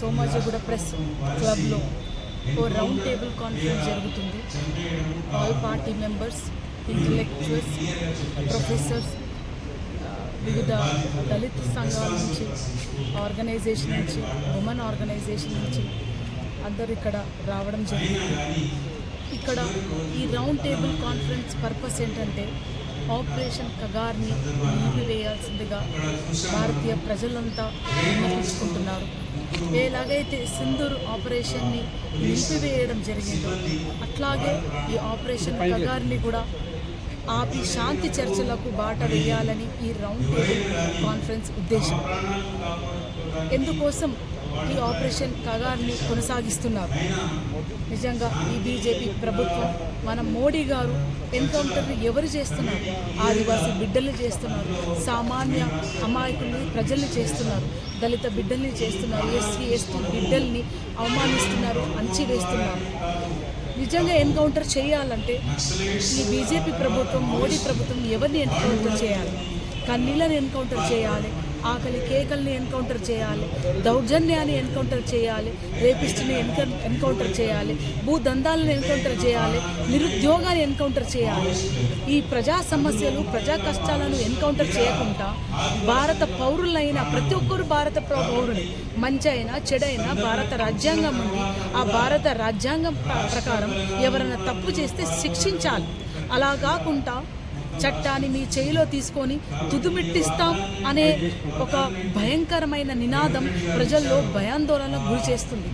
Somajiguda press క్లబ్లో ఓ round table conference జరుగుతుంది. All party members intellectuals professors వివిధ దళిత సంఘాల నుంచి ఆర్గనైజేషన్ నుంచి ఉమెన్ ఆర్గనైజేషన్ నుంచి అందరూ ఇక్కడ రావడం జరిగింది. ఇక్కడ ఈ రౌండ్ టేబుల్ కాన్ఫరెన్స్ పర్పస్ ఏంటంటే ఆపరేషన్ కగార్ని నిలిపివేయాల్సిందిగా భారతీయ ప్రజలంతా విన్నపించుకుంటున్నారు ఎలాగైతే సింధూర్ ఆపరేషన్ని నిలిపివేయడం జరిగిందో అట్లాగే ఈ ఆపరేషన్ కగార్ని కూడా ఆపి శాంతి చర్చలకు బాట వేయాలని ఈ రౌండ్ టేబుల్ కాన్ఫరెన్స్ ఉద్దేశం. ఎందుకోసం ఈ ఆపరేషన్ కగార్ని కొనసాగిస్తున్నారు. నిజంగా ఈ బీజేపీ ప్రభుత్వం మన మోడీ గారు ఎన్కౌంటర్ని ఎవరు చేస్తున్నారు? ఆదివాసీ బిడ్డల్ని చేస్తున్నారు. సామాన్య అమాయకుల్ని ప్రజల్ని చేస్తున్నారు. దళిత బిడ్డల్ని చేస్తున్నారు. ఎస్సీ ఎస్టీ బిడ్డల్ని అవమానిస్తున్నారు అణచివేస్తున్నారు. నిజంగా ఎన్కౌంటర్ చేయాలంటే ఈ బీజేపీ ప్రభుత్వం మోడీ ప్రభుత్వం ఎవరిని ఎన్కౌంటర్ చేయాలి? కన్నీళ్ళని ఎన్కౌంటర్ చేయాలి? ఆకలి కేకల్ని ఎన్కౌంటర్ చేయాలి దౌర్జన్యాన్ని ఎన్కౌంటర్ చేయాలి రేపిస్ట్ని ఎన్క ఎన్కౌంటర్ చేయాలి భూదందాలను ఎన్కౌంటర్ చేయాలి నిరుద్యోగాన్ని ఎన్కౌంటర్ చేయాలి. ఈ ప్రజా సమస్యలు ప్రజా కష్టాలను ఎన్కౌంటర్ చేయకుండా భారత పౌరులైన ప్రతి ఒక్కరు భారత ప్ర- పౌరుని మంచి అయినా చెడైనా భారత రాజ్యాంగం ఉంది. ఆ భారత రాజ్యాంగం ప్రకారం ఎవరైనా తప్పు చేస్తే శిక్షించాలి. అలా కాకుండా చట్టాన్ని మీ చేయిలో తీసుకొని తుదుమిట్టిస్తాం అనే ఒక భయంకరమైన నినాదం ప్రజల్లో భయాందోళనకు గురి చేస్తుంది.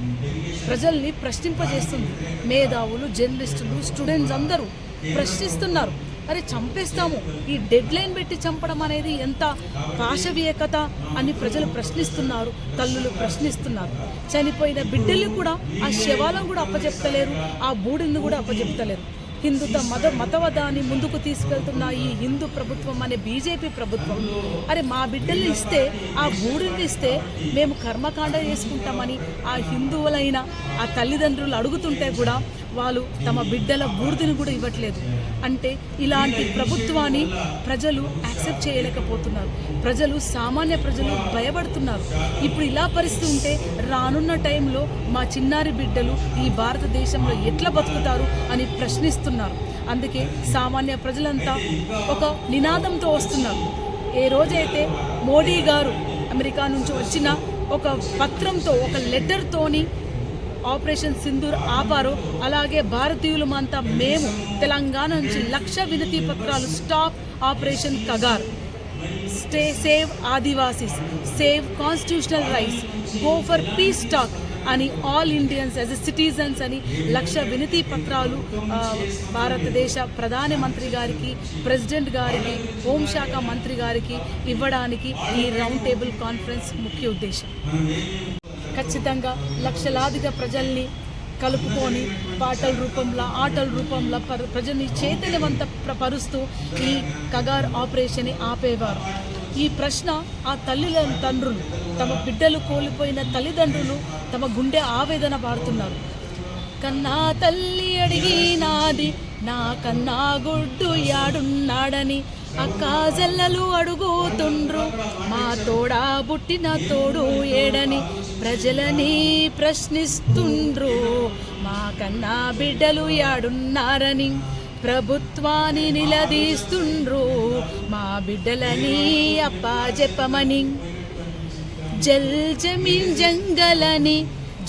ప్రజల్ని ప్రశ్నింపజేస్తుంది. మేధావులు జర్నలిస్టులు స్టూడెంట్స్ అందరూ ప్రశ్నిస్తున్నారు. అరే చంపేస్తాము. ఈ డెడ్ లైన్ పెట్టి చంపడం అనేది ఎంత పాశవీయకత అని ప్రజలు ప్రశ్నిస్తున్నారు తల్లులు ప్రశ్నిస్తున్నారు. చనిపోయిన బిడ్డలు కూడా ఆ శవాలను కూడా అప్పచెప్తలేరు ఆ బూడిని కూడా అప్పచెప్తలేరు హిందుత మత మతవాదాన్ని ముందుకు తీసుకెళ్తున్న ఈ హిందూ ప్రభుత్వం అనే బీజేపీ ప్రభుత్వం అరే మా బిడ్డల్ని ఇస్తే ఆ గూడుని ఇస్తే మేము కర్మకాండ చేసుకుంటామని ఆ హిందువులైన ఆ తల్లిదండ్రులు అడుగుతుంటే కూడా వాళ్ళు తమ బిడ్డల బూడిదని కూడా ఇవ్వట్లేదు. అంటే ఇలాంటి ప్రభుత్వాన్ని ప్రజలు యాక్సెప్ట్ చేయలేకపోతున్నారు. ప్రజలు సామాన్య ప్రజలు భయపడుతున్నారు. ఇప్పుడు ఇలా పరిస్థితి ఉంటే రానున్న టైంలో మా చిన్నారి బిడ్డలు ఈ భారతదేశంలో ఎట్లా బతుకుతారు అని ప్రశ్నిస్తున్నారు. అందుకే సామాన్య ప్రజలంతా ఒక నినాదంతో వస్తున్నారు. ఏ రోజైతే మోడీ గారు అమెరికా నుంచి వచ్చిన ఒక పత్రంతో ఒక లెటర్తోని ఆపరేషన్ సింధూర్ ఆపారు. అలాగే భారతీయులమంతా మేము తెలంగాణ నుంచి లక్ష వినతి పత్రాలు stop operation Kagar. Stay save Adivasis save constitutional rights go for peace talk అని all Indians as a citizens అని లక్ష వినతి పత్రాలు భారతదేశ ప్రధానమంత్రి గారికి ప్రెసిడెంట్ గారికి హోంశాఖ మంత్రి గారికి ఇవ్వడానికి ఈ రౌండ్ టేబుల్ కాన్ఫరెన్స్ ముఖ్య ఉద్దేశం. ఖచ్చితంగా లక్షలాదిగా ప్రజల్ని కలుపుకొని పాటల రూపంలో ఆటల రూపంలో పర- ప్రజల్ని చైతన్యవంత పరుస్తూ ఈ కగార్ ఆపరేషన్ ఆపేవారు. ఈ ప్రశ్న ఆ తల్లిల తండ్రులు తమ బిడ్డలు కోల్పోయిన తల్లిదండ్రులు తమ గుండె ఆవేదన పాడుతున్నారు కన్నా తల్లి అడిగినాది నా కన్నా గుడ్డు యాడున్నాడని అక్కా జల్లలు అడుగుతుండ్రు. మా తోడా పుట్టిన తోడు ఏడని ప్రజలని ప్రశ్నిస్తుండ్రు. మా కన్నా బిడ్డలు యాడున్నారని ప్రభుత్వాన్ని నిలదీస్తుండ్రు. మా బిడ్డలని అప్పా చెప్పమని జల్ జమీన్ జంగలని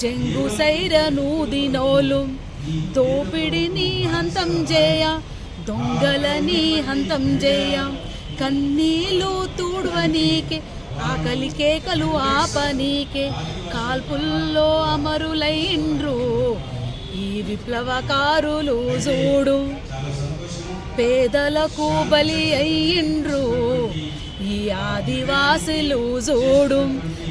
జంగు సైర నూదినోలు దోపిడిని హంతం చేయ దొంగలని హంతం చేయ కన్నీలు తూడవనీకే ఆకలి కేకలు ఆపనీకే కాల్పుల్లో అమరులైండ్రు ఈ విప్లవకారులు చూడు. పేదలకు బలి అయ్యిండ్రు ఈ ఆదివాసులు చూడు.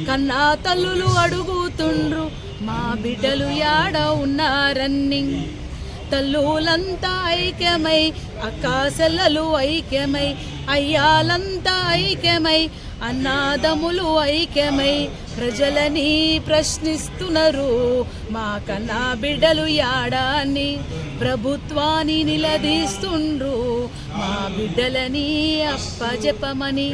కన్నా తల్లులు అడుగుతుండ్రు మా బిడ్డలు యాడ ఉన్నారన్నింగ్ తల్లులంతా ఐక్యమై అక్కాసెల్లలు ఐక్యమై అయ్యాలంతా ఐక్యమై అన్నాదములు ఐక్యమై ప్రజలని ప్రశ్నిస్తున్నారు. మా కన్నా బిడ్డలు యాడాన్ని ప్రభుత్వాన్ని నిలదీస్తుండ్రు. మా బిడ్డలని అప్పజెప్పమని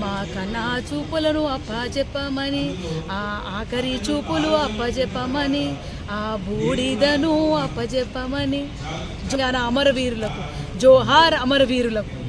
మా కన్నా చూపులను అప్పజెప్పమని ఆ ఆఖరి చూపులు అప్పజెప్పమని ఆ బూడిదను అప్పచెప్పమని అమరవీరులకు జోహార్ అమరవీరులకు.